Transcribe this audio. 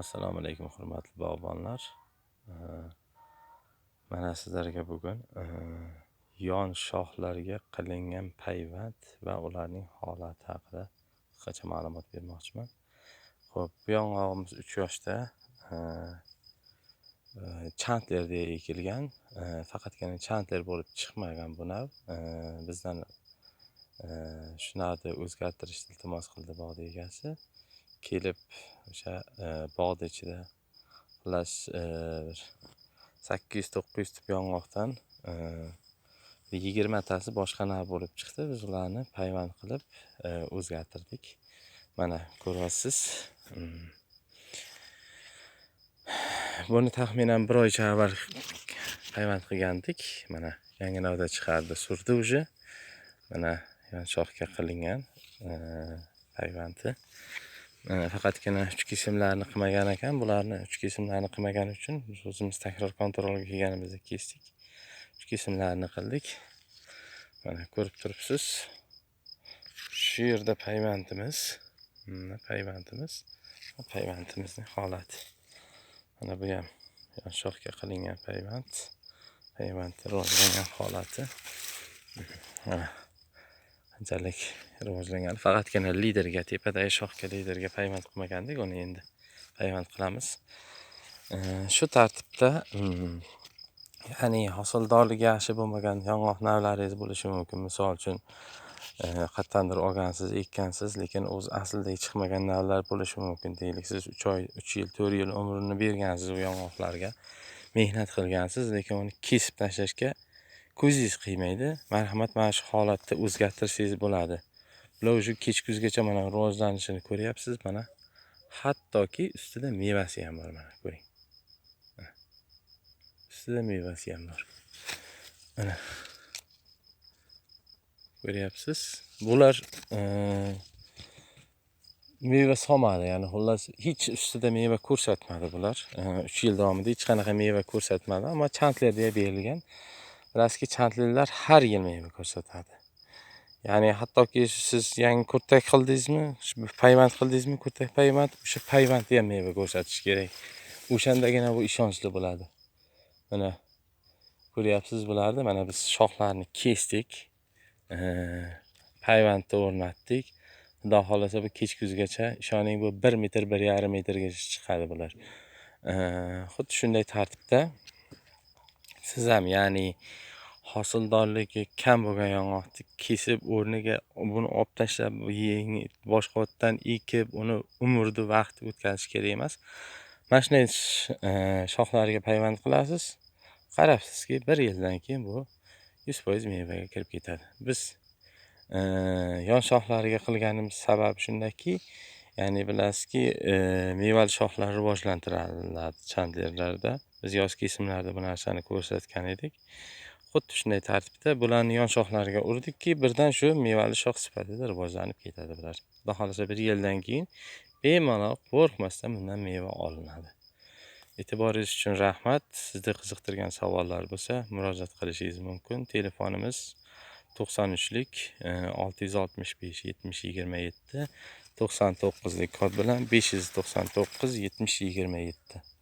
assalomu alaykum hurmatli bog'bonlar. Mana sizlarga bugun e, yon shoxlarga qilingan payvand va ularning holati haqida qisqacha ma'lumot bermoqchiman. Ho'p bu yong'og'imiz uch yoshda e, e, chantlerda ekilgan faqatgina chantler bo'lib chiqmagan bu nav bizdan shunaqa o'zgartirishni iltimos qildi bog' egasi. Kelib o'sha e, bog'ni ichida. Xullas e, sakkiz yuz to'qqiz yuz tup yong'oqdan e, yigirmatasi boshqa bo'lib chiqdi. Biz ularni payvand qilib o'zgartirdik. Mana ko'ryapsiz. Hmm. Buni taxminan bir oycha avval payvand qilgandik. Mana yangi navda chiqardi surdi уже. Mana yon shoxga qilingan payvandi. Faqatgina uch kesimlarni qilmagan ekan. Bularni uch kesimlarni qilmagani uchun o'zimiz takror kontrolga kelganimizda kesdik. Uch kesimlarni qildik. Mana ko'rib turibsiz. Shu yerda payvandimiz mana payvandimiz payvandimizni holati mana bu ham yon shoxga qilingan payvand payvandni rivojlangan holati. Mana qanchalik rivojlangan. Faqatgina liderga tepadagi shoxga liderga payvand qilmagandik uni endi payvand qilamiz. Shu tartibda hmm, ya'ni hosildorligi yaxshi bo'lmagan yong'oq navlaringiz bo'lishi mumkin. Misol uchun e, qayerdandir olgansiz ekkansiz lekin o'zi aslidagi chiqmagan navlar bo'lishi mumkin deylik. Siz uch oy uch yil to'rt yil umrini bergansiz u yong'oqlarga. Mehnat qilgansiz lekin uni kesib tashlashga ko'zingiz qiymaydi marhamat mana shu holatda o'zgartirsangiz bo'ladi bular уже kech kuzgacha mana rivojlanishini ko'ryapsiz mana hattoki ustida mevasi ham bor mana ko'ring ustida mevasi ham bor mana ko'ryapsiz bular meva solmadi ya'ni xullas hech ustida meva ko'rsatmadi bular uch yil davomida hech qanaqa meva ko'rsatmadi ammo chantlerda berilgan Bilasizki chantlilar har yil meva ko'rsatadi. Ya'ni hattoki siz yangi kurtak qildingizmi payvand qildingizmi kurtak payvand o'sha payvandda ham meva ko'rsatishi kerak. O'shandagina bu ishonchli bo'ladi. Mana ko'ryapsiz bularni mana biz shoxlarni kesdik. Payvandni o'rnatdik. Xudo xohlasa bu kech kuzgacha ishoning bu bir metr bir yarim metrgacha chiqadi bular. Xuddi shunday tartibda siz ham ya'ni hosildorligi kam bo'lgan yong'oqni kesib o'rniga buni olib tashlab boshqa ekib uni umrni vaqt o'tkazish kerak emas. Mana shunday e, shoxlarga payvand qilasiz. Qarabsizki bir yildan keyin bu yuz foiz mevaga kirib ketadi. Biz e, yon shoxlariga qilganimiz sababi shundaki ya'ni bilasizki mevali shoxlar rivojlantiriladi chandlerlarda biz yoz kesimlarda bu narsani ko'rsatgan edik. Xuddi shunday tartibda bularni yon shoxlariga urdikki birdan shu mevali shox sifatida rivojlanib ketadi bular. Xudo xohlasa bir yildan keyin bemalol qo'rqmasdan bundan meva olinadi. E'tiboringiz uchun rahmat. Sizni qiziqtirgan savollar bo'lsa murojaat qilishingiz mumkin. Telefonimiz to'qson uchlik olti yuz oltmish besh yetmish yigirma yetti. 99'lik kod bilan 599 70 27